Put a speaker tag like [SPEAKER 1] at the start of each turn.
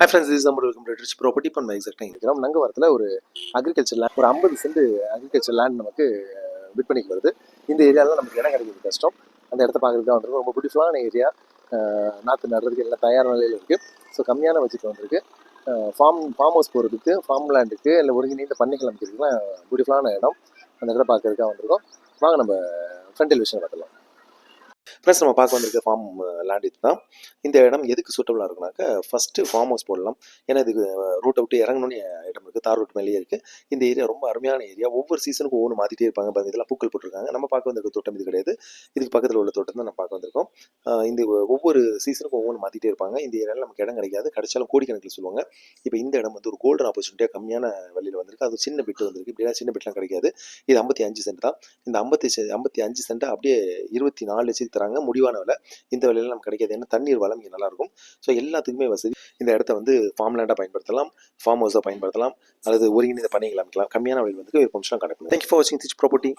[SPEAKER 1] High friends is நம்ம welcome rich property இப்போ நம்ம எக்ஸாக்டாக இருக்கிறோம் நங்கவரத்தில் ஒரு அக்ரிகல்ச்சர் லேண்ட் ஒரு ஐம்பது சென்ட் அக்ரிகல்ச்சர் லேண்ட் நமக்கு விற்பனைக்கு வருது. இந்த ஏரியாவில் நமக்கு இடம் கிடைக்கிறது கஷ்டம். அந்த இடத்த பார்க்குறதுக்கு தான் வந்திருக்கும் ரொம்ப பியூட்டிஃபுல்லான ஏரியா நாற்று நடுறதுக்கு எல்லாம் தயார் நிலையில் இருக்குது ஸோ கம்மியான வச்சுட்டு வந்திருக்கு. ஃபார்ம் ஃபார்ம் ஹவுஸ் போகிறதுக்கு ஃபார்ம் லேண்டுக்கு இல்லை ஒருங்கிணைந்த பண்ணைகள் அமைக்கிறதுக்குலாம் பியூட்டிஃபுல்லான இடம். அந்த இடத்த பார்க்குறதுக்காக வந்திருக்கோம். வாங்க நம்ம ஃப்ரண்ட் விஷயம் பார்க்கலாம் ஃப்ரெண்ட்ஸ் நம்ம பார்க்க வந்திருக்க ஃபார்ம் லேண்ட் இது தான் இந்த இடம் எதுக்கு சூட்டபுளாக இருக்குனாக்கா ஃபஸ்ட்டு ஃபார்ம் ஹவுஸ் போடலாம். ஏன்னா இதுக்கு ரூட்டை விட்டு இறங்கணும்னு இடம் இருக்குது தார் ரூட் மேலேயே இருக்குது இந்த ஏரியா ரொம்ப அருமையான ஏரியா ஒவ்வொரு சீசனுக்கும் ஒவ்வொன்று மாற்றிட்டே இருப்பாங்க. பாருங்க இதெல்லாம் பூக்கள் போட்டிருக்காங்க. நம்ம பார்க்க வந்திருக்க தோட்டம் இது கிடையாது. இதுக்கு பக்கத்தில் உள்ள தோட்டம் தான் நம்ம பார்க்க வந்திருக்கோம். இந்த ஒவ்வொரு சீசனுக்கும் ஒவ்வொன்று மாற்றிட்டே இருப்பாங்க. இந்த ஏரியாவில் நமக்கு இடம் கிடைக்காது. கிடைச்சாலும் கோடிக்கணக்கில் சொல்லுவாங்க. இப்போ இந்த இடம் வந்து ஒரு கோல்டன் ஆப்பர்ச்சுனிட்டியாக கம்மியான வழியில் வந்திருக்கு. அது சின்ன பிட்டு வந்திருக்கு. இப்படிலாம் சின்ன பிட்லாம் கிடைக்காது. இது ஐம்பத்தி அஞ்சு சென்ட் தான். இந்த ஐம்பத்தி ஐம்பத்தி அஞ்சு சென்ட் அப்படியே இருபத்தி நாலு லட்சத்துக்கு தராங்க. முடிவான விலை இந்த விலையில நமக்கு கிடைக்காது. ஏன்னா தண்ணீர் வளம் இங்கே நல்லா இருக்கும் ஸோ எல்லாத்துக்குமே வசதி. இந்த இடத்த வந்து ஃபார்ம் லேண்டாக பயன்படுத்தலாம். ஃபார்ம் ஹவுஸாக பயன்படுத்தலாம். அல்லது ஒருங்கிணைந்த பண்ணைகள் அமைக்கலாம். கம்மியான விலையில் வந்து ஒரு விருப்பம் கிடைக்கும் தேங்க்யூ ஃபார் வாட்சிங் திச் ப்ராப்பர்ட்டி